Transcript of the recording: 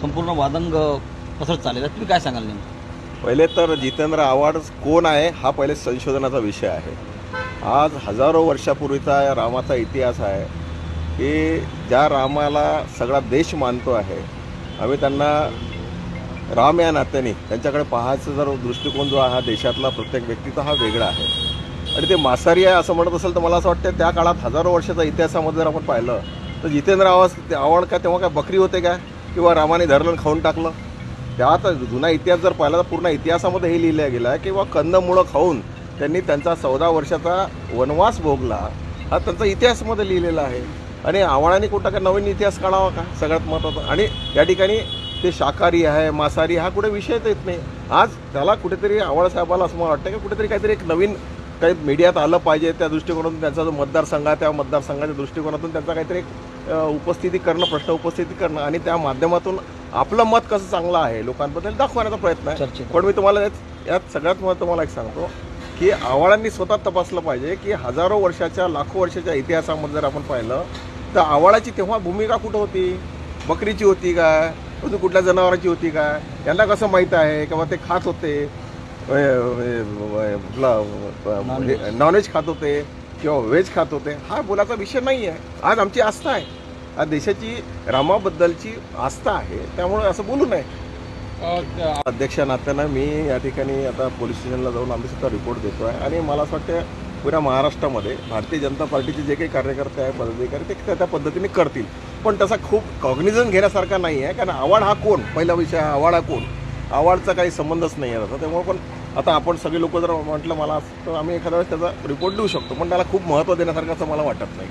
संपूर्ण वादंग पसरत चाललेला आहे. तुम्ही काय सांगाल नेमकं? पहिले तर जितेंद्र आव्हाड कोण आहे हा पहिले संशोधनाचा विषय आहे. आज हजारो वर्षापूर्वीचा या रामाचा इतिहास आहे की ज्या रामाला सगळा देश मानतो आहे आम्ही त्यांना राम या नात्याने त्यांच्याकडे पाहायचा जर दृष्टिकोन जो आहे हा देशातला प्रत्येक व्यक्तीचा हा वेगळा आहे. आणि ते मासारी आहे असं म्हणत असेल तर मला असं वाटतं त्या काळात हजारो वर्षाचा इतिहासामध्ये जर आपण पाहिलं तर जितेंद्र आवाज ते आव्हाड का तेव्हा काय बकरी होते काय? किंवा रामाने धरलं खाऊन टाकलं. त्यात जुना इतिहास जर पाहिला तर पूर्ण इतिहासामध्ये हे लिहिलं गेलं आहे किंवा कंदमुळं खाऊन त्यांनी त्यांचा चौदा वर्षाचा वनवास भोगला. हा त्यांचा इतिहासमध्ये लिहिलेला आहे. आणि आव्हाडाने कुठं का नवीन इतिहास काढावा का? सगळ्यात महत्त्वाचा. आणि या ठिकाणी ते शाकाहारी आहे मांसाहारी हा कुठे विषयच येत नाही. आज त्याला कुठेतरी आव्हाड असं मला वाटतं की कुठेतरी काहीतरी एक नवीन काही मीडियात आलं पाहिजे त्या दृष्टिकोनातून त्यांचा जो मतदारसंघ आहे त्या मतदारसंघाच्या दृष्टिकोनातून त्यांचा काहीतरी एक उपस्थिती करणं प्रश्न उपस्थिती करणं आणि त्या माध्यमातून आपलं मत कसं चांगलं आहे लोकांबद्दल दाखवण्याचा प्रयत्न आहे. पण मी तुम्हाला यात यात सगळ्यात महत्त्व तुम्हाला एक सांगतो की आव्हाडांनी स्वतः तपासलं पाहिजे की हजारो वर्षाच्या लाखो वर्षाच्या इतिहासामध्ये जर आपण पाहिलं तर आव्हाडाची तेव्हा भूमिका कुठं होती? बकरीची होती काय? अजून कुठल्या जनावरांची होती काय? यांना कसं माहीत आहे? किंवा ते खात होते? नॉनव्हेज खात होते किंवा व्हेज खात होते हा बोलाचा विषय नाही आहे आज आमची आस्था आहे. आज देशाची रामाबद्दलची आस्था आहे त्यामुळे असं बोलू नये. अध्यक्ष नात्यानं मी या ठिकाणी आता पोलीस स्टेशनला जाऊन आम्ही सुद्धा रिपोर्ट देतो आहे आणि मला असं वाटतं पुऱ्या महाराष्ट्रामध्ये भारतीय जनता पार्टीचे जे काही कार्यकर्ते आहे पदाधिकारी ते त्या त्या पद्धतीने करतील. पण तसा खूप कॉग्निझन घेण्यासारखा नाही आहे कारण आव्हाड हा कोण? पहिला विषय हा आव्हाड हा कोण? आव्हाडचा काही संबंधच नाही आहे त्यामुळे पण आता आपण सगळे लोक जर म्हटलं मला तर आम्ही एखाद्या वेळेस त्याचा रिपोर्ट देऊ शकतो पण त्याला खूप महत्त्व देण्यासारखं असं मला वाटत नाही.